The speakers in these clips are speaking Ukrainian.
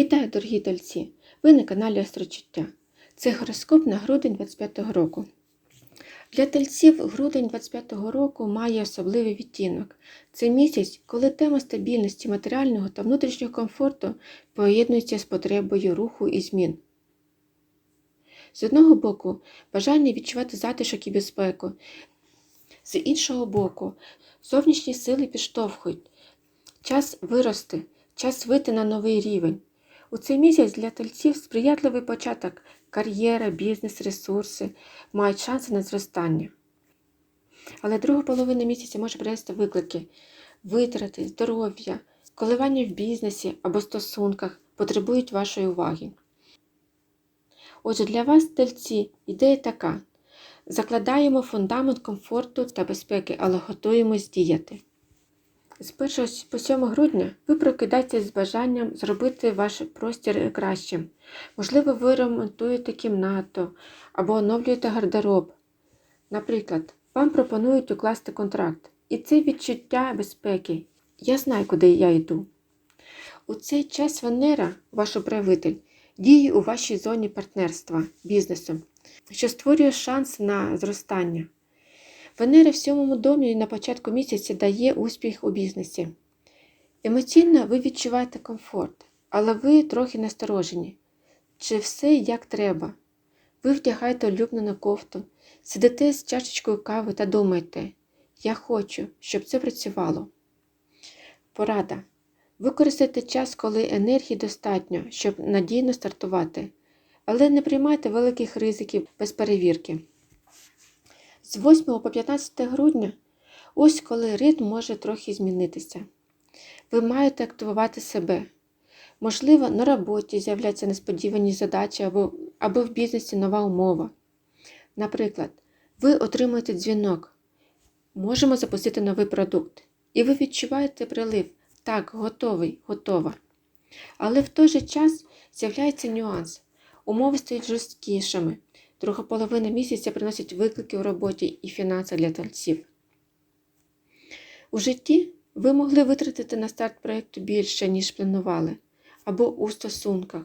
Вітаю, дорогі тельці! Ви на каналі Острочуття. Це гороскоп на грудень 25-го року. Для тельців грудень 25-го року має особливий відтінок. Це місяць, коли тема стабільності матеріального та внутрішнього комфорту поєднується з потребою руху і змін. З одного боку, бажання відчувати затишок і безпеку, з іншого боку, зовнішні сили підштовхують, час вирости, час вийти на новий рівень. У цей місяць для тельців сприятливий початок кар'єра, бізнес, ресурси мають шанси на зростання. Але друга половина місяця може принести виклики, витрати, здоров'я, коливання в бізнесі або стосунках потребують вашої уваги. Отже, для вас, тельці, ідея така: закладаємо фундамент комфорту та безпеки, але готуємось діяти. З 1 по 7 грудня ви прокидаєтесь з бажанням зробити ваш простір кращим. Можливо, ви ремонтуєте кімнату або оновлюєте гардероб. Наприклад, вам пропонують укласти контракт, і це відчуття безпеки. Я знаю, куди я йду. У цей час Венера, ваш управитель, діє у вашій зоні партнерства бізнесу, що створює шанс на зростання. Венера в сьомому домі на початку місяця дає успіх у бізнесі. Емоційно ви відчуваєте комфорт, але ви трохи насторожені. Чи все як треба? Ви вдягаєте улюблену кофту, сидите з чашечкою кави та думаєте, я хочу, щоб це працювало. Порада. Використайте час, коли енергії достатньо, щоб надійно стартувати, але не приймайте великих ризиків без перевірки. З 8 по 15 грудня ось коли ритм може трохи змінитися. Ви маєте активувати себе. Можливо, на роботі з'являться несподівані задачі або, або в бізнесі нова умова. Наприклад, ви отримуєте дзвінок, можемо запустити новий продукт, і ви відчуваєте прилив. Так, готовий, готова. Але в той же час з'являється нюанс. Умови стають жорсткішими. Друга половина місяця приносить виклики у роботі і фінансах для тельців. У житті ви могли витратити на старт проєкту більше, ніж планували, або у стосунках.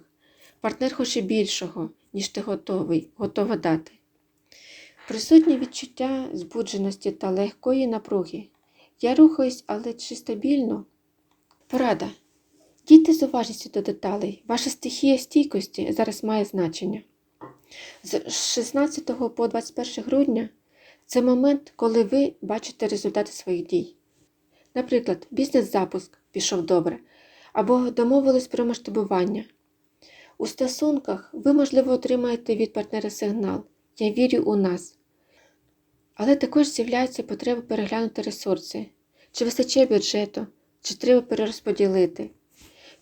Партнер хоче більшого, ніж ти готовий, готова дати. Присутнє відчуття збудженості та легкої напруги. Я рухаюсь, але чи стабільно? Порада. Дійте з уважністю до деталей. Ваша стихія стійкості зараз має значення. З 16 по 21 грудня це момент, коли ви бачите результати своїх дій. Наприклад, бізнес-запуск пішов добре, або домовились про масштабування. У стосунках ви, можливо, отримаєте від партнера сигнал Я вірю у нас. Але також з'являється потреба переглянути ресурси, чи вистачає бюджету, чи треба перерозподілити.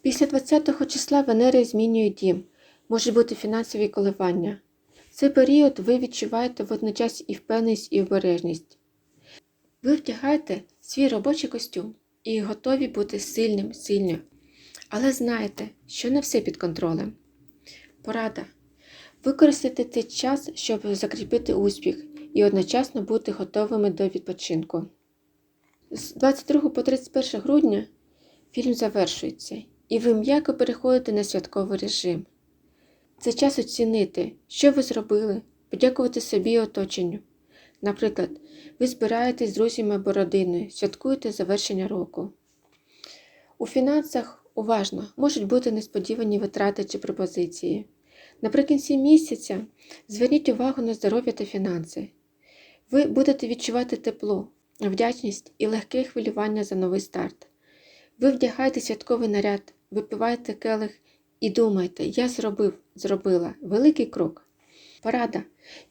Після 20 числа Венера змінює дім, можуть бути фінансові коливання. В цей період ви відчуваєте водночас і впевненість, і обережність. Ви вдягаєте свій робочий костюм і готові бути сильним, сильним. Але знаєте, що не все під контролем. Порада. Використайте цей час, щоб закріпити успіх і одночасно бути готовими до відпочинку. З 22 по 31 грудня фільм завершується, і ви м'яко переходите на святковий режим. Це час оцінити, що ви зробили, подякувати собі і оточенню. Наприклад, ви збираєтесь з друзями або родиною, святкуєте завершення року. У фінансах уважно можуть бути несподівані витрати чи пропозиції. Наприкінці місяця зверніть увагу на здоров'я та фінанси. Ви будете відчувати тепло, вдячність і легке хвилювання за новий старт. Ви вдягаєте святковий наряд, випиваєте келих і думаєте, я зробив, зробила великий крок. Порада.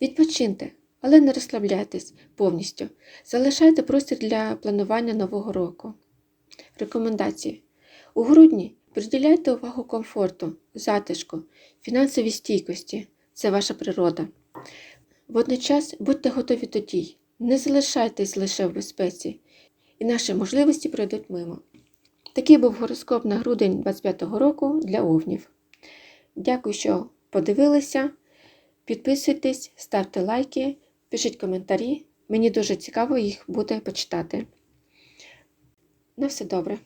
Відпочиньте, але не розслабляйтесь повністю. Залишайте простір для планування нового року. Рекомендації. У грудні приділяйте увагу комфорту, затишку, фінансовій стійкості це ваша природа. Водночас будьте готові до дій, не залишайтесь лише в безпеці, і наші можливості пройдуть мимо. Такий був гороскоп на грудень 25-го року для овнів. Дякую, що подивилися. Підписуйтесь, ставте лайки, пишіть коментарі. Мені дуже цікаво їх буде почитати. На все добре.